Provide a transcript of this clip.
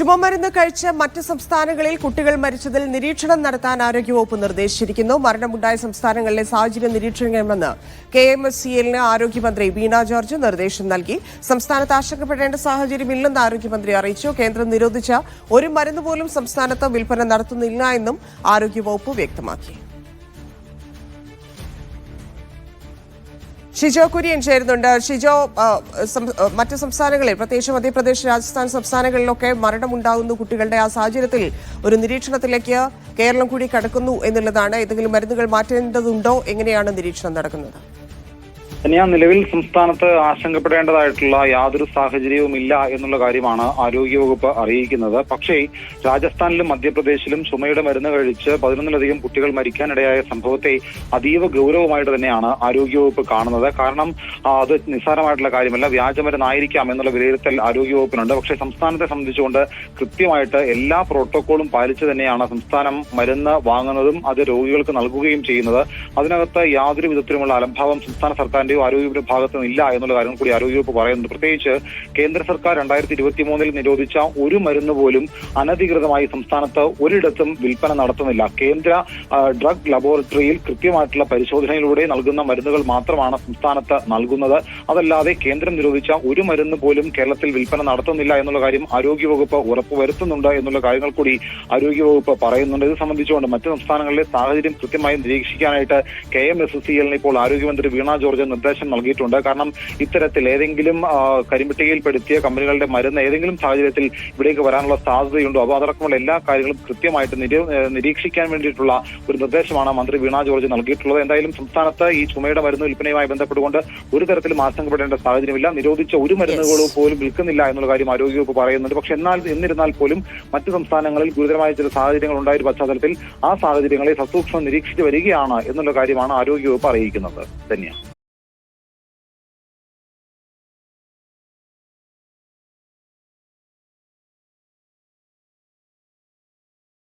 ചുമമരുന്ന് കഴിച്ച് മറ്റ് സംസ്ഥാനങ്ങളിൽ കുട്ടികൾ മരിച്ചതിൽ നിരീക്ഷണം നടത്താൻ ആരോഗ്യവകുപ്പ് നിർദ്ദേശിച്ചിരിക്കുന്നു. മരണമുണ്ടായ സംസ്ഥാനങ്ങളിലെ സാഹചര്യം നിരീക്ഷിക്കണമെന്ന് കെ എം എസ് സി എല്ലിന് ആരോഗ്യമന്ത്രി വീണ ജോർജ് നിർദ്ദേശം നൽകി. സംസ്ഥാനത്ത് ആശങ്കപ്പെടേണ്ട സാഹചര്യമില്ലെന്ന് ആരോഗ്യമന്ത്രി അറിയിച്ചു. കേന്ദ്രം നിരോധിച്ച ഒരു മരുന്ന് പോലും സംസ്ഥാനത്ത് വിൽപ്പന നടത്തുന്നില്ല എന്നും ആരോഗ്യവകുപ്പ് വ്യക്തമാക്കി. ഷിജോ കുര്യൻ ചേരുന്നുണ്ട്. ഷിജോ മറ്റു സംസ്ഥാനങ്ങളിൽ പ്രത്യേകിച്ച് മധ്യപ്രദേശ് രാജസ്ഥാൻ സംസ്ഥാനങ്ങളിലൊക്കെ മരണമുണ്ടാകുന്നു കുട്ടികളുടെ ആ സാഹചര്യത്തിൽ. ഒരു നിരീക്ഷണത്തിലേക്ക് കേരളം കൂടി കടക്കുന്നു എന്നുള്ളതാണ്. ഏതെങ്കിലും മരുന്നുകൾ മാറ്റേണ്ടതുണ്ടോ? എങ്ങനെയാണ് നിരീക്ഷണം നടക്കുന്നത്? തന്നെയാ നിലവിൽ സംസ്ഥാനത്ത് ആശങ്കപ്പെടേണ്ടതായിട്ടുള്ള യാതൊരു സാഹചര്യവും ഇല്ല എന്നുള്ള കാര്യമാണ് ആരോഗ്യവകുപ്പ് അറിയിക്കുന്നത്. പക്ഷേ രാജസ്ഥാനിലും മധ്യപ്രദേശിലും ചുമയുടെ മരുന്ന് കഴിച്ച് പതിനൊന്നിലധികം കുട്ടികൾ മരിക്കാനിടയായ സംഭവത്തെ അതീവ ഗൗരവമായിട്ട് തന്നെയാണ് ആരോഗ്യവകുപ്പ് കാണുന്നത്. കാരണം ആ, അത് നിസ്സാരമായിട്ടുള്ള കാര്യമല്ല. വ്യാജമരുന്നായിരിക്കാം എന്നുള്ള വിലയിരുത്തൽ ആരോഗ്യവകുപ്പിനുണ്ട്. പക്ഷേ സംസ്ഥാനത്തെ സംബന്ധിച്ചുകൊണ്ട് കൃത്യമായിട്ട് എല്ലാ പ്രോട്ടോക്കോളും പാലിച്ചു തന്നെയാണ് സംസ്ഥാനം മരുന്ന് വാങ്ങുന്നതും അത് രോഗികൾക്ക് നൽകുകയും ചെയ്യുന്നത്. അതിനകത്ത് യാതൊരു വിധത്തിലുമുള്ള അലംഭാവം സംസ്ഥാന സർക്കാരിന്റെയോ ആരോഗ്യവകുപ്പിന്റെ ഭാഗത്തു നിന്നില്ല എന്നുള്ള കാര്യം കൂടി ആരോഗ്യവകുപ്പ് പറയുന്നുണ്ട്. പ്രത്യേകിച്ച് കേന്ദ്ര സർക്കാർ രണ്ടായിരത്തി ഇരുപത്തി മൂന്നിൽ നിരോധിച്ച ഒരു മരുന്ന് പോലും അനധികൃതമായി സംസ്ഥാനത്ത് ഒരിടത്തും വിൽപ്പന നടത്തുന്നില്ല. കേന്ദ്ര ഡ്രഗ് ലബോറട്ടറിയിൽ കൃത്യമായിട്ടുള്ള പരിശോധനയിലൂടെ നൽകുന്ന മരുന്നുകൾ മാത്രമാണ് സംസ്ഥാനത്ത് നൽകുന്നത്. അതല്ലാതെ കേന്ദ്രം നിരോധിച്ച ഒരു മരുന്ന് പോലും കേരളത്തിൽ വിൽപ്പന നടത്തുന്നില്ല എന്നുള്ള കാര്യം ആരോഗ്യവകുപ്പ് ഉറപ്പുവരുത്തുന്നുണ്ട് എന്നുള്ള കാര്യങ്ങൾ കൂടി ആരോഗ്യവകുപ്പ് പറയുന്നുണ്ട്. ഇത് സംബന്ധിച്ചുകൊണ്ട് മറ്റ് സംസ്ഥാനങ്ങളിലെ സാഹചര്യം കൃത്യമായി നിരീക്ഷിക്കാനായിട്ട് കെ എം എസ് സി എല്ലിന് ഇപ്പോൾ ആരോഗ്യമന്ത്രി വീണ ജോർജ് നിർദ്ദേശം നൽകിയിട്ടുണ്ട്. കാരണം ഇത്തരത്തിൽ ഏതെങ്കിലും കരിമ്പട്ടികയിൽപ്പെടുത്തിയ കമ്പനികളുടെ മരുന്ന് ഏതെങ്കിലും സാഹചര്യത്തിൽ ഇവിടേക്ക് വരാനുള്ള സാധ്യതയുണ്ടോ. അപ്പോൾ അതടക്കമുള്ള എല്ലാ കാര്യങ്ങളും കൃത്യമായിട്ട് നിരീക്ഷിക്കാൻ വേണ്ടിയിട്ടുള്ള ഒരു നിർദ്ദേശമാണ് മന്ത്രി വീണ ജോർജ് നൽകിയിട്ടുള്ളത്. എന്തായാലും സംസ്ഥാനത്ത് ഈ ചുമയുടെ മരുന്ന് വിൽപ്പനയുമായി ബന്ധപ്പെട്ടുകൊണ്ട് ഒരു തരത്തിലും ആശങ്കപ്പെടേണ്ട സാഹചര്യമില്ല. നിരോധിച്ച ഒരു മരുന്നുകളും പോലും വിൽക്കുന്നില്ല എന്നുള്ള കാര്യം ആരോഗ്യവകുപ്പ് പറയുന്നുണ്ട്. പക്ഷെ എന്നാൽ എന്നിരുന്നാൽ പോലും മറ്റ് സംസ്ഥാനങ്ങളിൽ ഗുരുതരമായ ചില സാഹചര്യങ്ങൾ ഉണ്ടായ ഒരു പശ്ചാത്തലത്തിൽ ആ സാഹചര്യങ്ങളെ സസൂക്ഷ്മം നിരീക്ഷിച്ചു വരികയാണ് എന്നുള്ള കാര്യമാണ് ആരോഗ്യവകുപ്പ് അറിയിക്കുന്നത്. തന്നെയാണ്